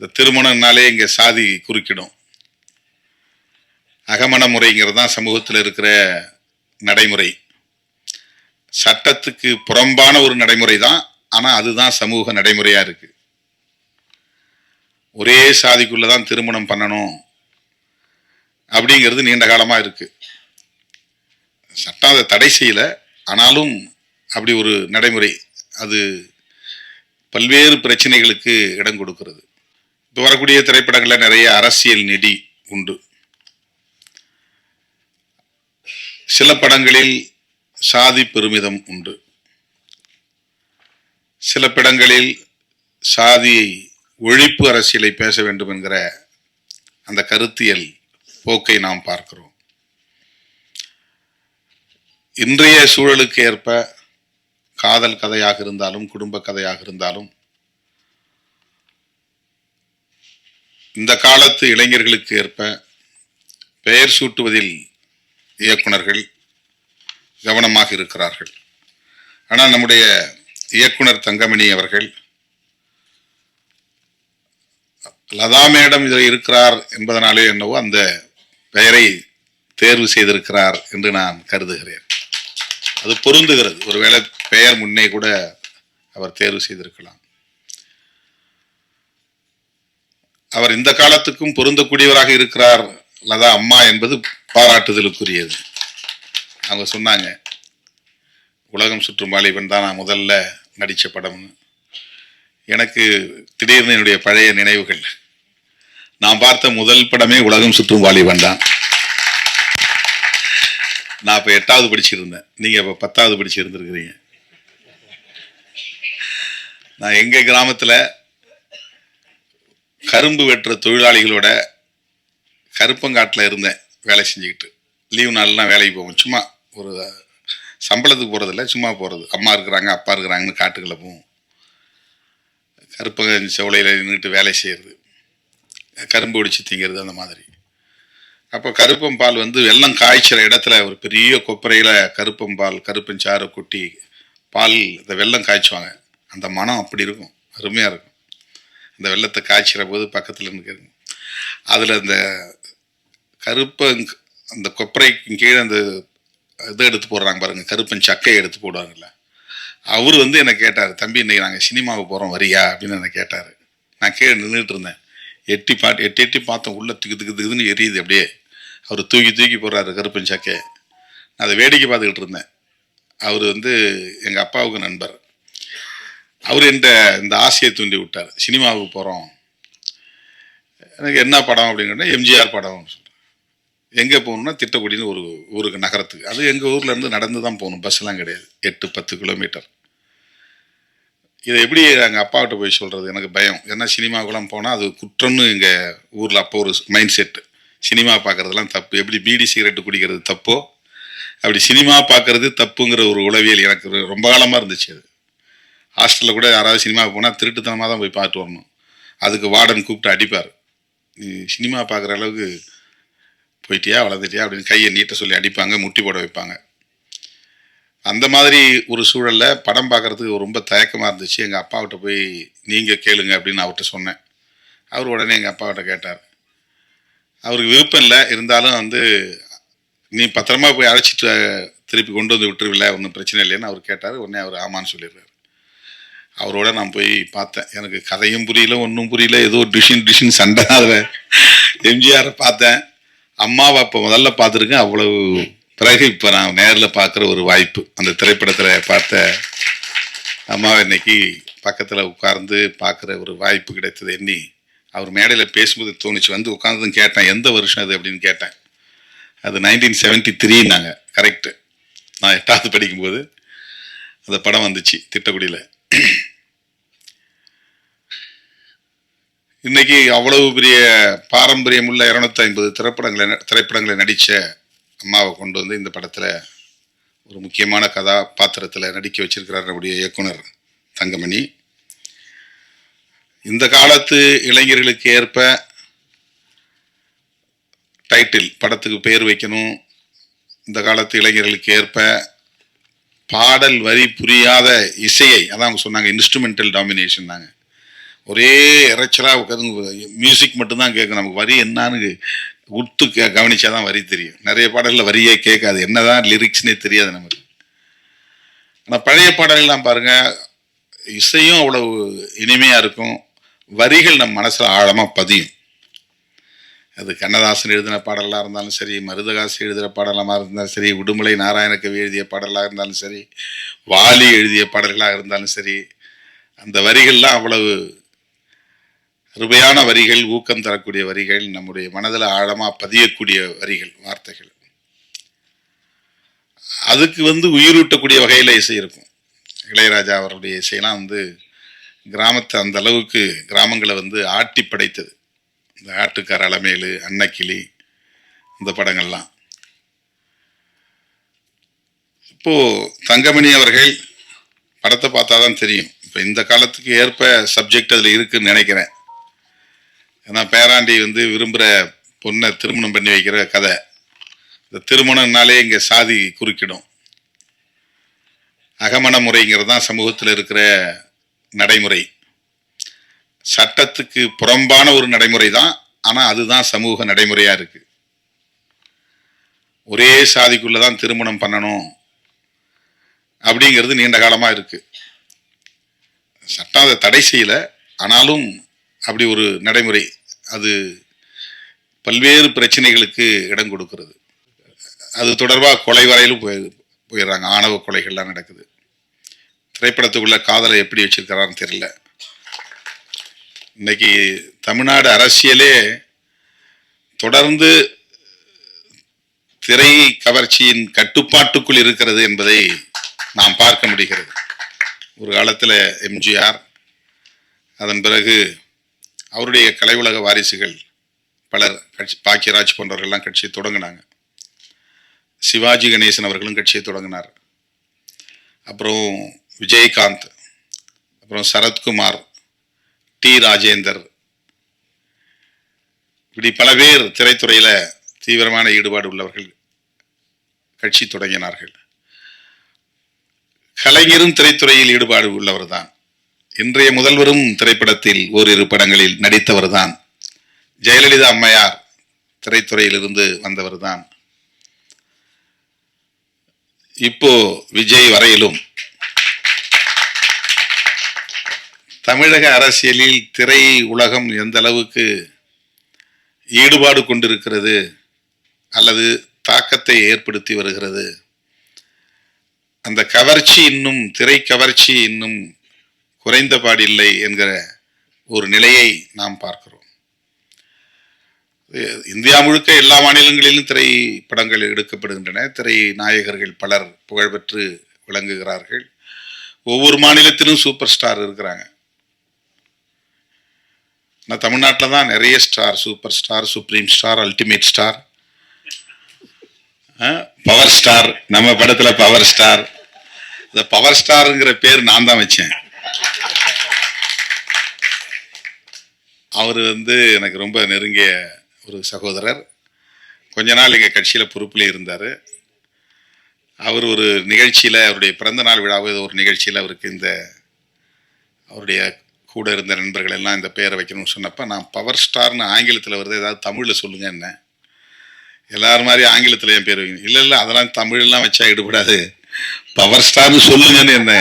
இந்த திருமணம்னாலே இங்கே சாதி குறுக்கிடும். அகமண முறைங்கிறது தான் சமூகத்தில் இருக்கிற நடைமுறை. சட்டத்துக்கு புறம்பான ஒரு நடைமுறை தான் ஆனால் அதுதான் சமூக நடைமுறையாக இருக்குது ஒரே சாதிக்குள்ளே தான் திருமணம் பண்ணணும் அப்படிங்கிறது நீண்ட காலமாக இருக்குது சட்டம் அதை தடை செய்யலை ஆனாலும் அப்படி ஒரு நடைமுறை அது பல்வேறு பிரச்சனைகளுக்கு இடம் கொடுக்கிறது. இப்போ வரக்கூடிய திரைப்படங்களில் நிறைய அரசியல் நெடி உண்டு. சில படங்களில் சாதி பெருமிதம் உண்டு. சில படங்களில் சாதியை ஒழிப்பு அரசியலை பேச வேண்டும் என்கிற அந்த கருத்தியல் போக்கை நாம் பார்க்கிறோம். இன்றைய சூழலுக்கு ஏற்ப காதல் கதையாக இருந்தாலும் குடும்ப கதையாக இருந்தாலும் இந்த காலத்து இளைஞர்களுக்கு ஏற்ப பெயர் சூட்டுவதில் இயக்குனர்கள் கவனமாக இருக்கிறார்கள். ஆனால் நம்முடைய இயக்குனர் தங்கமணி அவர்கள் லதா மேடம் இதில் இருக்கிறார் என்பதனாலே என்னவோ அந்த பெயரை தேர்வு செய்திருக்கிறார் என்று நான் கருதுகிறேன். அது பொருந்துகிறது. ஒருவேளை பெயர் முன்னே கூட அவர் தேர்வு செய்திருக்கலாம். அவர் இந்த காலத்துக்கும் பொருந்தக்கூடியவராக இருக்கிறார் லதா அம்மா என்பது பாராட்டுதலுக்குரியது. அவங்க சொன்னாங்க உலகம் சுற்றும் வாலிபன் தான் நான் முதல்ல நடித்த படம்னு. எனக்கு திடீர்னு என்னுடைய பழைய நினைவுகள். நான் பார்த்த முதல் படமே உலகம் சுற்றும் வாலிபன் தான். நான் இப்போ எட்டாவது படிச்சிருந்தேன். நீங்கள் இப்போ பத்தாவது படிச்சிருந்துருக்கிறீங்க. நான் எங்கள் கிராமத்தில் கரும்பு வெட்டுற தொழிலாளிகளோட கருப்பங்காட்டில் இருந்தேன் வேலை செஞ்சுக்கிட்டு. லீவு நாள்லாம் வேலைக்கு போவோம். சும்மா ஒரு சம்பளத்துக்கு போகிறதில்ல சும்மா போகிறது அம்மா இருக்கிறாங்க அப்பா இருக்கிறாங்கன்னு காட்டுக்குள்ளே போவோம். கருப்பங்க செவலையில் நின்றுட்டு வேலை செய்கிறது கரும்பு ஒடிச்சு திங்கிறது அந்த மாதிரி. அப்போ கருப்பம்பால் வந்து வெள்ளம் காய்ச்சிற இடத்துல ஒரு பெரிய கொப்பரையில் கருப்பம்பால் கருப்பஞ்சாறு கொட்டி பால் இந்த வெள்ளம் காய்ச்சுவாங்க. அந்த மனம் அப்படி இருக்கும். அருமையாக இருக்கும். அந்த வெள்ளத்தை காய்ச்சிற போது பக்கத்தில் நிற்கிறது அதில் அந்த கருப்பை அந்த கொப்பரைக்கு கீழே அந்த இதை எடுத்து போடுறாங்க பாருங்க கருப்பன் சக்கையை எடுத்து போடுவாங்கல்ல. அவர் வந்து என்னை கேட்டார் தம்பி இன்னைக்கு நாங்கள் சினிமாவுக்கு போகிறோம் வரியா? அப்படின்னு என்னை கேட்டார். நான் கீழே நின்றுட்டு இருந்தேன். எட்டி பாட்டு எட்டி எட்டி பார்த்தோம் உள்ளே திக்கு திக்கு திக்குதுன்னு எரியுது அப்படியே. அவர் தூக்கி தூக்கி போடுறாரு கருப்பன் சக்கையை. நான் அதை வேடிக்கை பார்த்துக்கிட்டு இருந்தேன். அவர் வந்து எங்கள் அப்பாவுக்கு நண்பர். அவர் என்கிட்ட இந்த ஆசையை தூண்டி விட்டார். சினிமாவுக்கு போகிறோம் எனக்கு என்ன படம் அப்படின்னு எம்ஜிஆர் படம் சொல்கிறேன் எங்கே போகணும்னா திட்டக்குடின்னு ஒரு ஊருக்கு நகரத்துக்கு. அது எங்கள் ஊர்லேருந்து நடந்து தான் போகணும். பஸ்லாம் கிடையாது. எட்டு பத்து கிலோமீட்டர் இதை எப்படி எங்கள் அப்பாகிட்ட போய் சொல்கிறது எனக்கு பயம். ஏன்னா சினிமாவுக்குலாம் போனால் அது குற்றம்னு எங்கள் ஊரில் அப்போ ஒரு மைண்ட் செட்டு சினிமா பார்க்குறதுலாம் தப்பு. எப்படி பீடி சிகரெட்டு குடிக்கிறது தப்போ? அப்படி சினிமா பார்க்குறது தப்புங்கிற ஒரு உளவியல் எனக்கு ரொம்ப காலமாக இருந்துச்சு அது. ஹாஸ்டலில் கூட யாராவது சினிமாவுக்கு போனால் திருட்டுத்தனமாக தான் போய் பார்த்து வரணும். அதுக்கு வார்டன் கூப்பிட்டு அடிப்பார். நீ சினிமா பார்க்குற அளவுக்கு போயிட்டியா வளர்ந்துட்டியா அப்படின்னு கையை நீட்ட சொல்லி அடிப்பாங்க முட்டி போட வைப்பாங்க. அந்த மாதிரி ஒரு சூழலில் படம் பார்க்கறதுக்கு ரொம்ப தயக்கமாக இருந்துச்சு. எங்கள் அப்பாவிட்ட போய் நீங்கள் கேளுங்க அப்படின்னு அவர்கிட்ட சொன்னேன். அவர் உடனே எங்கள் அப்பாவிட்ட கேட்டார். அவருக்கு விருப்பம் இல்லை இருந்தாலும் வந்து நீ பத்திரமா போய் அழைச்சிட்டு திருப்பி கொண்டு வந்து விட்டுருவில்ல ஒன்றும் பிரச்சனை இல்லைன்னு அவர் கேட்டார். உடனே அவர் ஆமான்னு சொல்லிடுறாரு. அவரோட நான் போய் பார்த்தேன். எனக்கு கதையும் புரியல ஒன்றும் புரியல. ஏதோ டிஷின் டிஷின் சண்டை அதில். எம்ஜிஆரை பார்த்தேன். அம்மாவை அப்போ முதல்ல பார்த்துருக்கேன். அவ்வளவு பிறகு இப்போ நான் நேரில் பார்க்குற ஒரு வாய்ப்பு. அந்த திரைப்படத்தில் பார்த்த அம்மாவை இன்னைக்கு பக்கத்தில் உட்கார்ந்து பார்க்குற ஒரு வாய்ப்பு கிடைத்தது எண்ணி அவர் மேடையில் பேசும்போது தோணுச்சு. வந்து உட்காந்ததும் கேட்டேன். எந்த வருஷம் அது அப்படின்னு கேட்டேன். அது நைன்டீன் செவன்ட்டி த்ரீ நாங்கள் கரெக்டு நான் எட்டாவது படிக்கும்போது அந்த படம் வந்துச்சு திட்டக்குடியில். இன்னைக்கு அவ்வளவு பெரிய பாரம்பரியமுள்ள இரநூத்தி ஐம்பது திரைப்படங்களை ந- திரைப்படங்களை நடித்த அம்மாவை கொண்டு வந்து இந்த படத்தில் ஒரு முக்கியமான கதாபாத்திரத்தில் நடிக்க வச்சிருக்கிறார் நம்முடைய இயக்குனர் தங்கமணி. இந்த காலத்து இளைஞர்களுக்கு ஏற்ப டைட்டில் படத்துக்கு பெயர் வைக்கணும். இந்த காலத்து இளைஞர்களுக்கு ஏற்ப பாடல் வரி புரியாத இசையை அதான் அவங்க சொன்னாங்க இன்ஸ்ட்ருமெண்டல் டாமினேஷன் தாங்க. ஒரே இறைச்சலாக உட்காந்து மியூசிக் மட்டும்தான் கேட்கும். நமக்கு வரி என்னான்னு உத்து கவனிச்சா தான் வரி தெரியும். நிறைய பாடல்களில் வரியே கேட்காது. என்னதான் லிரிக்ஸ்னே தெரியாது நமக்கு. ஆனால் பழைய பாடல்கள்லாம் பாருங்கள் இசையும் அவ்வளவு இனிமையாக இருக்கும். வரிகள் நம் மனசில் ஆழமாக பதியும். அது கண்ணதாசன் எழுதின பாடலாக இருந்தாலும் சரி மருதகாசி எழுதுகிற பாடலாக இருந்தாலும் சரி உடுமலை நாராயணக்கவி எழுதிய பாடலாக இருந்தாலும் சரி வாலி எழுதிய பாடல்களாக இருந்தாலும் சரி அந்த வரிகள்லாம் அவ்வளவு கிருபையான வரிகள் ஊக்கம் தரக்கூடிய வரிகள் நம்முடைய மனதில் ஆழமாக பதியக்கூடிய வரிகள் வார்த்தைகள். அதுக்கு வந்து உயிரூட்டக்கூடிய வகையில் இசை இருக்கும். இளையராஜா அவருடைய இசையெல்லாம் வந்து கிராமத்தை அந்த அளவுக்கு கிராமங்களை வந்து ஆட்டி படைத்தது. இந்த ஆட்டுக்கார அலமேலு அன்னக்கிளி இந்த படங்கள்லாம். இப்போது தங்கமணி அவர்கள் படத்தை பார்த்தா தான் தெரியும். இப்போ இந்த காலத்துக்கு ஏற்ப சப்ஜெக்ட் அதில் இருக்குன்னு நினைக்கிறேன். ஏன்னா பேராண்டி வந்து விரும்புகிற பொண்ணை திருமணம் பண்ணி வைக்கிற கதை. இந்த திருமணம்னாலே இங்கே சாதி குறுக்கிடும். அகமண முறைங்கிறது தான் சமூகத்தில் இருக்கிற நடைமுறை. சட்டத்துக்கு புறம்பான ஒரு நடைமுறை தான் ஆனால் அதுதான் சமூக நடைமுறையாக இருக்குது ஒரே சாதிக்குள்ளே தான் திருமணம் பண்ணணும் அப்படிங்கிறது நீண்ட காலமாக இருக்குது சட்டம் அதை தடை செய்யலை ஆனாலும் அப்படி ஒரு நடைமுறை அது பல்வேறு பிரச்சனைகளுக்கு இடம் கொடுக்கிறது. அது தொடர்பாக கொலை வரையிலும் போய் போயிடுறாங்க. ஆணவ கொலைகள்லாம் நடக்குது. திரைப்படத்துக்குள்ள காதலை எப்படி வச்சிருக்கிறான்னு தெரியல. இன்னைக்கு தமிழ்நாடு அரசியலே தொடர்ந்து திரை கவர்ச்சியின் கட்டுப்பாட்டுக்குள் இருக்கிறது என்பதை நாம் பார்க்க முடிகிறது. ஒரு காலத்தில் எம்ஜிஆர் அதன் பிறகு அவருடைய கலை உலக வாரிசுகள் பலர் கட்சி பாக்கியராஜ் போன்றவர்கள்லாம் கட்சியை தொடங்கினாங்க. சிவாஜி கணேசன் அவர்களும் கட்சியை தொடங்கினார். அப்புறம் விஜயகாந்த் அப்புறம் சரத்குமார் டி ராஜேந்தர். இப்படி பல பேர் திரைத்துறையில் தீவிரமான ஈடுபாடு உள்ளவர்கள் கட்சி தொடங்கினார்கள். கலைஞரும் திரைத்துறையில் ஈடுபாடு உள்ளவர் தான். இன்றைய முதல்வரும் திரைப்படத்தில் ஓரிரு படங்களில் நடித்தவர் தான் ஜெயலலிதா அம்மையார் திரைத்துறையிலிருந்து வந்தவர் தான் இப்போ விஜய் வரையிலும் தமிழக அரசியலில் திரை உலகம் எந்த அளவுக்கு ஈடுபாடு கொண்டிருக்கிறது அல்லது தாக்கத்தை ஏற்படுத்தி வருகிறது. அந்த கவர்ச்சி இன்னும் திரை கவர்ச்சி இன்னும் குறைந்தபாடில்லை என்கிற ஒரு நிலையை நாம் பார்க்கிறோம். இந்தியா முழுக்க எல்லா மாநிலங்களிலும் திரைப்படங்கள் எடுக்கப்படுகின்றன. திரை நாயகர்கள் பலர் புகழ்பெற்று விளங்குகிறார்கள். ஒவ்வொரு மாநிலத்திலும் சூப்பர் ஸ்டார் இருக்கிறாங்க. நான் தமிழ்நாட்டில் தான் நிறைய star super star supreme star ultimate star. Power star. நம்ம படத்தில் பவர் ஸ்டார். இந்த பவர் ஸ்டாருங்கிற பேர் நான் தான் வச்சேன். அவர் வந்து எனக்கு ரொம்ப நெருங்கிய ஒரு சகோதரர். கொஞ்ச நாள் எங்கள் கட்சியில் பொறுப்பில் இருந்தார். அவர் ஒரு நிகழ்ச்சியில் அவருடைய பிறந்த நாள் விழாவோ ஏதோ ஒரு நிகழ்ச்சியில் அவருக்கு இந்த அவருடைய கூட இருந்த நண்பர்கள் எல்லாம் இந்த பெயரை வைக்கணும்னு சொன்னப்போ நான் பவர் ஸ்டார்னு ஆங்கிலத்தில் வருது ஏதாவது தமிழில் சொல்லுங்க என்ன. எல்லாரும் மாதிரி ஆங்கிலத்தில் என் பேர் வைக்கணும். இல்லை இல்லை அதெல்லாம் தமிழ்லாம் வச்சா ஈடுபடாது. பவர் ஸ்டார்னு சொல்லுங்கன்னு என்ன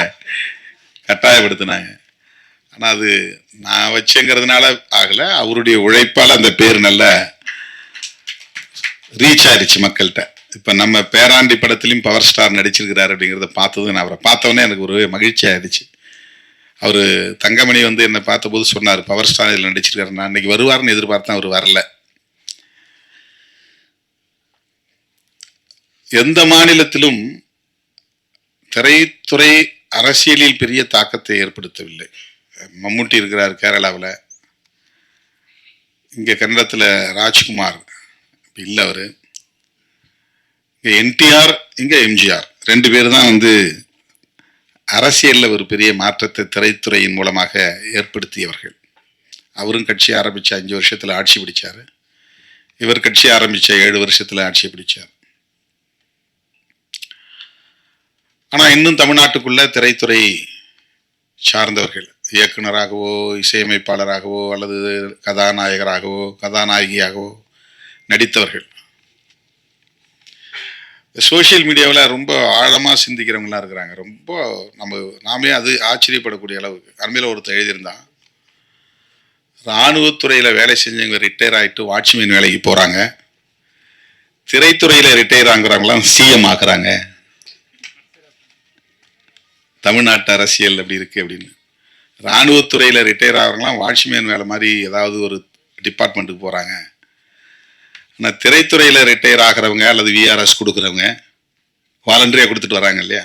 கட்டாயப்படுத்தினாங்க. ஆனால் அது நான் வச்சேங்கிறதுனால ஆகலை. அவருடைய உழைப்பால் அந்த பேர் நல்ல ரீச் ஆயிடுச்சு மக்கள்கிட்ட. இப்போ நம்ம பேராண்டி படத்துலையும் பவர் ஸ்டார் நடிச்சிருக்கிறாரு அப்படிங்கிறத பார்த்தது நான் அவரை பார்த்தோன்னே எனக்கு ஒரு மகிழ்ச்சி ஆயிடுச்சு. அவர் தங்கமணி வந்து என்னை பார்த்தபோது சொன்னார் பவர் ஸ்டார் இதில் நடிச்சிருக்காரு. நான் அன்றைக்கி வருவார்னு எதிர்பார்த்தேன் அவர் வரல. எந்த மாநிலத்திலும் திரைத்துறை அரசியலில் பெரிய தாக்கத்தை ஏற்படுத்தவில்லை. மம்முட்டி இருக்கிறார் கேரளாவில். இங்கே கன்னடத்தில் ராஜ்குமார் இல்லை அவர். இங்கே என்டிஆர் இங்கே எம்ஜிஆர். ரெண்டு பேர் தான் வந்து அரசியலில் ஒரு பெரிய மாற்றத்தை திரைத்துறையின் மூலமாக ஏற்படுத்தியவர்கள். அவரும் கட்சி ஆரம்பித்த அஞ்சு வருஷத்தில் ஆட்சி பிடிச்சார். இவர் கட்சி ஆரம்பித்த ஏழு வருஷத்தில் ஆட்சி பிடிச்சார். ஆனால் இன்னும் தமிழ்நாட்டுக்குள்ள திரைத்துறை சார்ந்தவர்கள் இயக்குனராகவோ இசையமைப்பாளராகவோ அல்லது கதாநாயகராகவோ கதாநாயகியாகவோ நடித்தவர்கள். சோஷியல் மீடியாவில் ரொம்ப ஆழமாக சிந்திக்கிறவங்களாம் இருக்கிறாங்க. ரொம்ப நம்ம நாமே அது ஆச்சரியப்படக்கூடிய அளவுக்கு. அண்மையில் ஒருத்தர் எழுதியிருந்தான். இராணுவத்துறையில் வேலை செஞ்சவங்க ரிட்டையர் ஆகிட்டு வாட்ச்மேன் வேலைக்கு போகிறாங்க திரைத்துறையில் ரிட்டையர் ஆகுறவங்களாம் சிஎம் ஆக்குறாங்க. தமிழ்நாட்டு அரசியல் அப்படி இருக்குது அப்படின்னு. இராணுவத்துறையில் ரிட்டையர் ஆகிறவங்களாம் வாட்ச்மேன் வேலை மாதிரி ஏதாவது ஒரு டிபார்ட்மெண்ட்டுக்கு போகிறாங்க ஆனால் திரைத்துறையில் ரிட்டையர் ஆகிறவங்க அல்லது விஆர்எஸ் கொடுக்குறவங்க வாலண்டரியாக கொடுத்துட்டு வராங்க இல்லையா?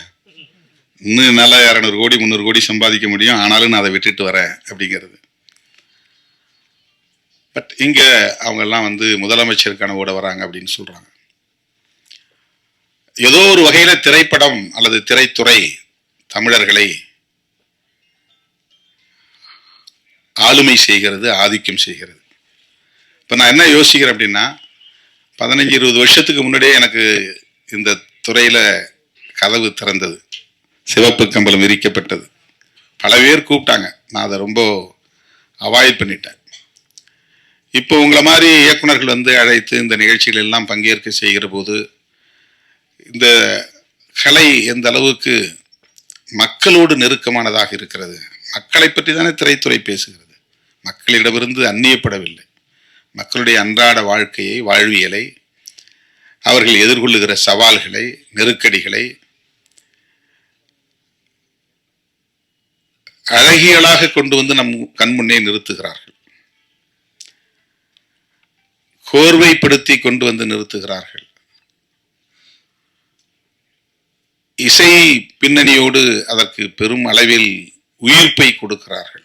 இன்னும் நல்லா இரநூறு கோடி முந்நூறு கோடி சம்பாதிக்க முடியும். ஆனாலும் நான் அதை விட்டுட்டு வரேன் அப்படிங்கிறது. பட் இங்கே அவங்கெல்லாம் வந்து முதலமைச்சர் கனவோட வராங்க அப்படின்னு சொல்கிறாங்க ஏதோ ஒரு வகையில் திரைப்படம் அல்லது திரைத்துறை தமிழர்களை ஆளுமை செய்கிறது ஆதிக்கம் செய்கிறது. இப்போ நான் என்ன யோசிக்கிறேன் அப்படின்னா பதினஞ்சு இருபது வருஷத்துக்கு முன்னாடியே எனக்கு இந்த துறையில் கதவு திறந்தது. சிவப்பு கம்பளம் விரிக்கப்பட்டது. பல பேர் கூப்பிட்டாங்க. நான் அதை ரொம்ப அவாய்ட் பண்ணிட்டேன். இப்போ உங்களை மாதிரி இயக்குனர்கள் வந்து அழைத்து இந்த நிகழ்ச்சிகள் எல்லாம் பங்கேற்க செய்கிற போது இந்த கலை எந்த அளவுக்கு மக்களோடு நெருக்கமானதாக இருக்கிறது? மக்களை பற்றி தானே திரைத்துறை பேசுகிறது. மக்களிடமிருந்து அந்நியப்படவில்லை. மக்களுடைய அன்றாட வாழ்க்கையை வாழ்வியலை அவர்கள் எதிர்கொள்ளுகிற சவால்களை நெருக்கடிகளை அழகியலாக கொண்டு வந்து நம் கண்முன்னே நிறுத்துகிறார்கள். கோர்வைப்படுத்தி கொண்டு வந்து நிறுத்துகிறார்கள். இசை பின்னணியோடு அதற்கு பெரும் அளவில் உயிர்ப்பை கொடுக்கிறார்கள்.